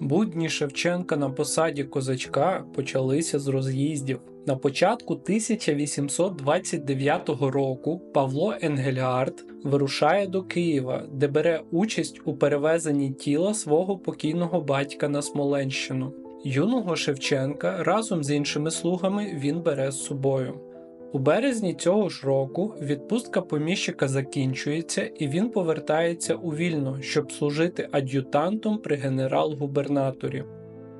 Будні Шевченка на посаді козачка почалися з роз'їздів. На початку 1829 року Павло Енгельгард вирушає до Києва, де бере участь у перевезенні тіла свого покійного батька на Смоленщину. Юного Шевченка разом з іншими слугами він бере з собою. У березні цього ж року відпустка поміщика закінчується і він повертається у Вільно, щоб служити ад'ютантом при генерал-губернаторі.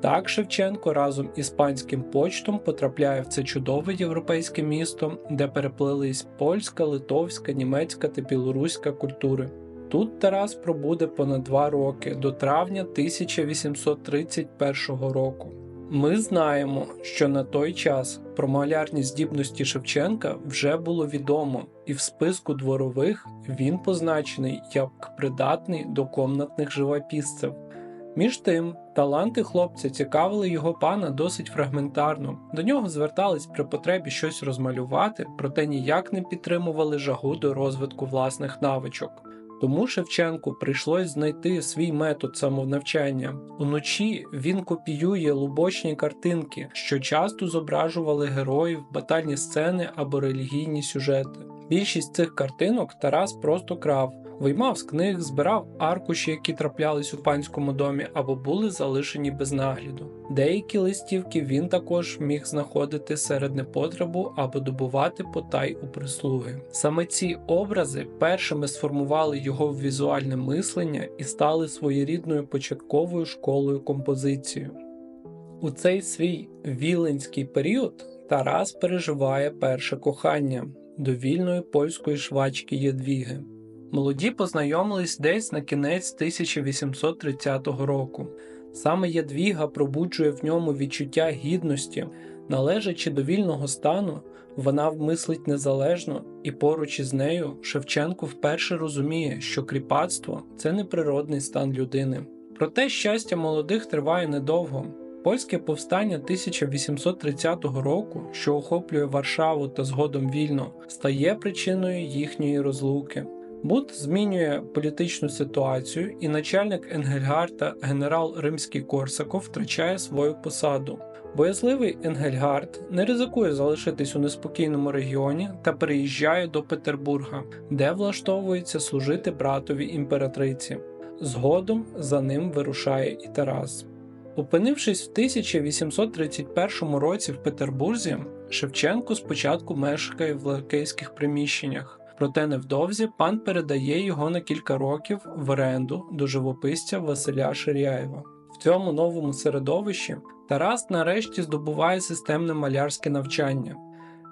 Так Шевченко разом із панським почтом потрапляє в це чудове європейське місто, де переплелись польська, литовська, німецька та білоруська культури. Тут Тарас пробуде понад два роки до травня 1831 року. Ми знаємо, що на той час про малярні здібності Шевченка вже було відомо, і в списку дворових він позначений як придатний до комнатних живописців. Між тим, таланти хлопця цікавили його пана досить фрагментарно. До нього звертались при потребі щось розмалювати, проте ніяк не підтримували жагу до розвитку власних навичок. Тому Шевченку прийшлось знайти свій метод самонавчання. Уночі він копіює лубочні картинки, що часто зображували героїв, батальні сцени або релігійні сюжети. Більшість цих картинок Тарас просто крав, виймав з книг, збирав аркуші, які траплялись у панському домі або були залишені без нагляду. Деякі листівки він також міг знаходити серед непотребу або добувати потай у прислуги. Саме ці образи першими сформували його візуальне мислення і стали своєрідною початковою школою композиції. У цей свій віленський період Тарас переживає перше кохання до вільної польської швачки Єдвіги. Молоді познайомились десь на кінець 1830 року. Саме Ядвіга пробуджує в ньому відчуття гідності, належачи до вільного стану, вона мислить незалежно, і поруч із нею Шевченко вперше розуміє, що кріпацтво це не природний стан людини. Проте щастя молодих триває недовго. Польське повстання 1830 року, що охоплює Варшаву та згодом вільно, стає причиною їхньої розлуки. Бут змінює політичну ситуацію, і начальник Енгельгарта, генерал Римський Корсаков, втрачає свою посаду. Боязливий Енгельгард не ризикує залишитись у неспокійному регіоні та переїжджає до Петербурга, де влаштовується служити братові імператриці. Згодом за ним вирушає і Тарас. Опинившись в 1831 році в Петербурзі, Шевченко спочатку мешкає в лакейських приміщеннях. Проте невдовзі пан передає його на кілька років в оренду до живописця Василя Ширяєва. В цьому новому середовищі Тарас нарешті здобуває системне малярське навчання.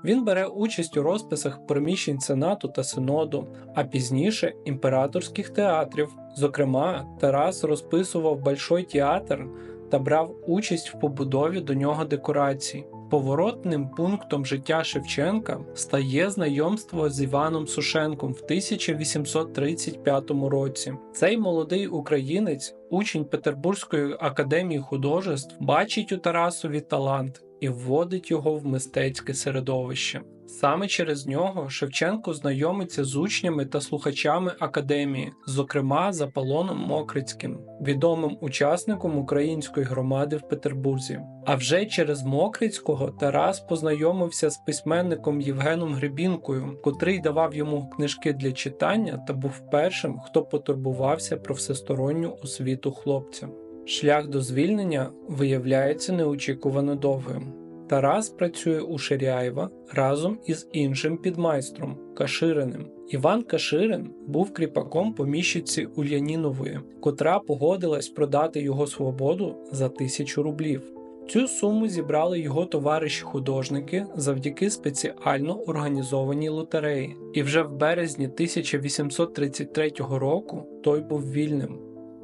Він бере участь у розписах приміщень Сенату та Синоду, а пізніше імператорських театрів. Зокрема, Тарас розписував Большой театр та брав участь в побудові до нього декорацій. Поворотним пунктом життя Шевченка стає знайомство з Іваном Сушенком в 1835 році. Цей молодий українець, учень Петербурзької академії художеств, бачить у Тарасові талант і вводить його в мистецьке середовище. Саме через нього Шевченко знайомиться з учнями та слухачами академії, зокрема з Аполлоном Мокрицьким, відомим учасником української громади в Петербурзі. А вже через Мокрицького Тарас познайомився з письменником Євгеном Гребінкою, котрий давав йому книжки для читання та був першим, хто потурбувався про всесторонню освіту хлопця. Шлях до звільнення виявляється неочікувано довгим. Тарас працює у Ширяєва разом із іншим підмайстром Кашириним. Іван Каширин був кріпаком поміщиці Ульянінової, котра погодилась продати його свободу за тисячу рублів. Цю суму зібрали його товариші-художники завдяки спеціально організованій лотереї, і вже в березні 1833 року той був вільним.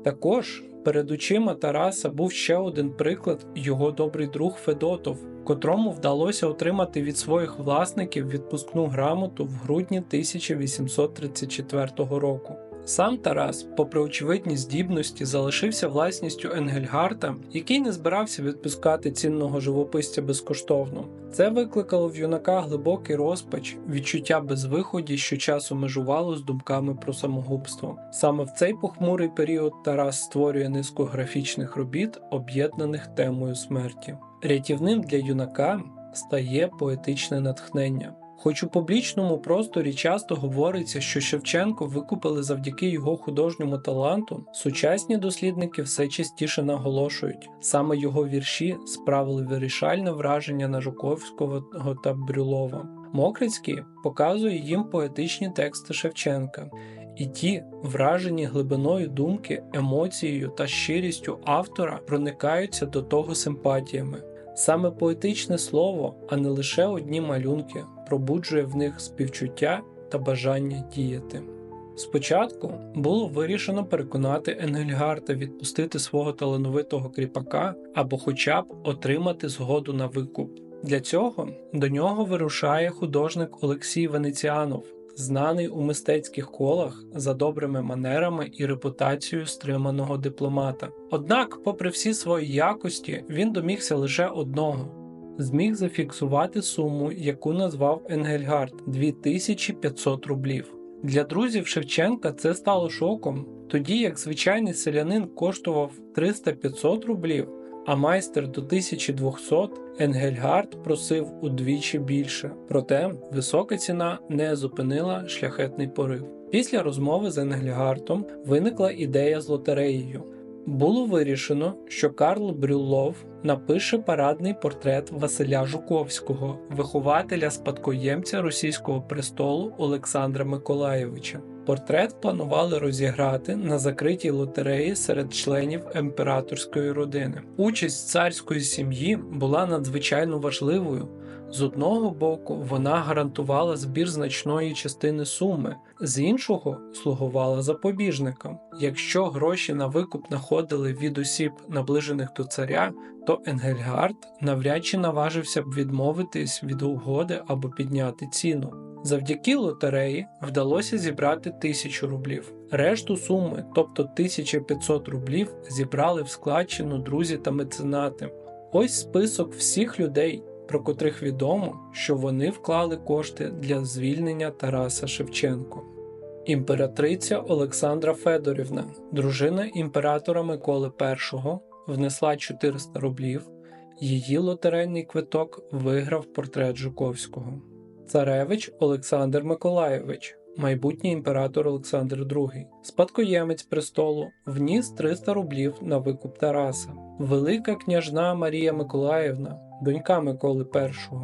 Також перед очима Тараса був ще один приклад його добрий друг Федотов, котрому вдалося отримати від своїх власників відпускну грамоту в грудні 1834 року. Сам Тарас, попри очевидні здібності, залишився власністю Енгельгарта, який не збирався відпускати цінного живописця безкоштовно. Це викликало в юнака глибокий розпач, відчуття безвиході, що часу межувало з думками про самогубство. Саме в цей похмурий період Тарас створює низку графічних робіт, об'єднаних темою смерті. Рятівним для юнака стає поетичне натхнення. Хоч у публічному просторі часто говориться, що Шевченко викупили завдяки його художньому таланту, сучасні дослідники все частіше наголошують, саме його вірші справили вирішальне враження на Жуковського та Брюлова. Мокрицький показує їм поетичні тексти Шевченка, і ті, вражені глибиною думки, емоцією та щирістю автора, проникаються до того симпатіями. Саме поетичне слово, а не лише одні малюнки, пробуджує в них співчуття та бажання діяти. Спочатку було вирішено переконати Енгельгарта відпустити свого талановитого кріпака або хоча б отримати згоду на викуп. Для цього до нього вирушає художник Олексій Венеціанов, знаний у мистецьких колах за добрими манерами і репутацією стриманого дипломата. Однак, попри всі свої якості, він домігся лише одного. Зміг зафіксувати суму, яку назвав Енгельгард 2500 рублів. Для друзів Шевченка це стало шоком, тоді як звичайний селянин коштував 300-500 рублів, а майстер до 1200 Енгельгард просив удвічі більше. Проте висока ціна не зупинила шляхетний порив. Після розмови з Енгельгартом виникла ідея з лотереєю. Було вирішено, що Карл Брюллов напише парадний портрет Василя Жуковського, вихователя спадкоємця російського престолу Олександра Миколаєвича. Портрет планували розіграти на закритій лотереї серед членів імператорської родини. Участь царської сім'ї була надзвичайно важливою. З одного боку, вона гарантувала збір значної частини суми, з іншого слугувала запобіжником. Якщо гроші на викуп находили від осіб, наближених до царя, то Енгельгард навряд чи наважився б відмовитись від угоди або підняти ціну. Завдяки лотереї вдалося зібрати тисячу рублів. Решту суми, тобто 1500 рублів, зібрали в складчину друзі та меценати. Ось список всіх людей, про котрих відомо, що вони вклали кошти для звільнення Тараса Шевченко. Імператриця Олександра Федорівна, дружина імператора Миколи І, внесла 400 рублів. Її лотерейний квиток виграв портрет Жуковського. Царевич Олександр Миколаєвич, майбутній імператор Олександр II, спадкоємець престолу, вніс 300 рублів на викуп Тараса. Велика княжна Марія Миколаївна, донька Миколи І,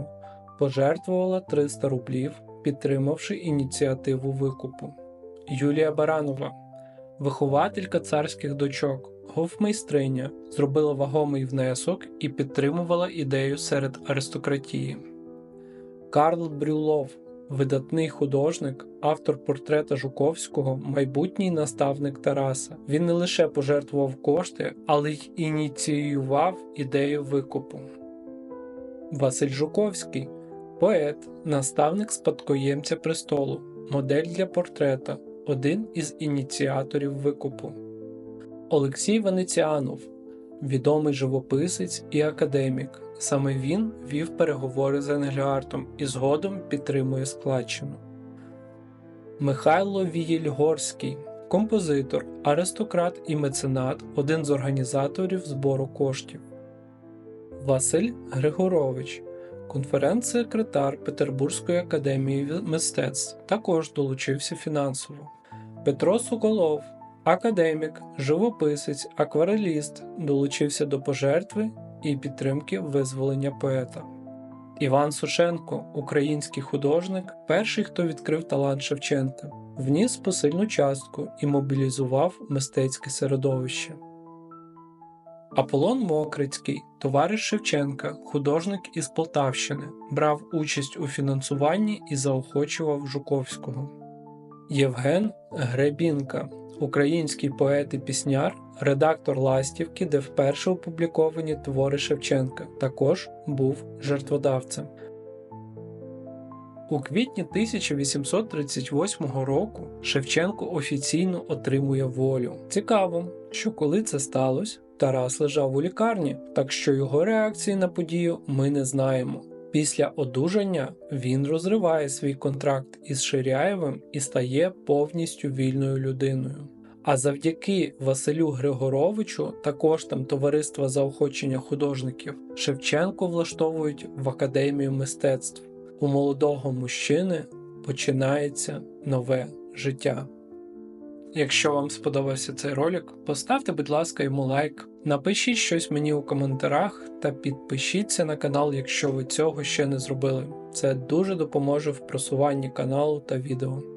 пожертвувала 300 рублів, підтримавши ініціативу викупу. Юлія Баранова, вихователька царських дочок, гофмейстриня, зробила вагомий внесок і підтримувала ідею серед аристократії. Карл Брюлов, видатний художник, автор портрета Жуковського, майбутній наставник Тараса. Він не лише пожертвував кошти, але й ініціював ідею викупу. Василь Жуковський поет, наставник спадкоємця престолу, модель для портрета, один із ініціаторів викупу. Олексій Венеціанов, відомий живописець і академік. Саме він вів переговори з Енгельгартом і згодом підтримує складчину. Михайло Вієльгорський, композитор, аристократ і меценат, один з організаторів збору коштів. Василь Григорович, конференц-секретар Петербурзької академії мистецтв, також долучився фінансово. Петро Соколов, академік, живописець, аквареліст, долучився до пожертви і підтримки визволення поета. Іван Сушенко, український художник, перший, хто відкрив талант Шевченка, вніс посильну частку і мобілізував мистецьке середовище. Аполлон Мокрицький, товариш Шевченка, художник із Полтавщини, брав участь у фінансуванні і заохочував Жуковського. Євген Гребінка, український поет і пісняр, редактор Ластівки, де вперше опубліковані твори Шевченка, також був жертводавцем. У квітні 1838 року Шевченко офіційно отримує волю. Цікаво, що коли це сталося, Тарас лежав у лікарні, так що його реакції на подію ми не знаємо. Після одужання він розриває свій контракт із Ширяєвим і стає повністю вільною людиною. А завдяки Василю Григоровичу, також там товариства заохочення художників, Шевченко влаштовують в академію мистецтв. У молодого мужчини починається нове життя. Якщо вам сподобався цей ролик, поставте, будь ласка, йому лайк, напишіть щось мені у коментарях та підпишіться на канал, якщо ви цього ще не зробили. Це дуже допоможе в просуванні каналу та відео.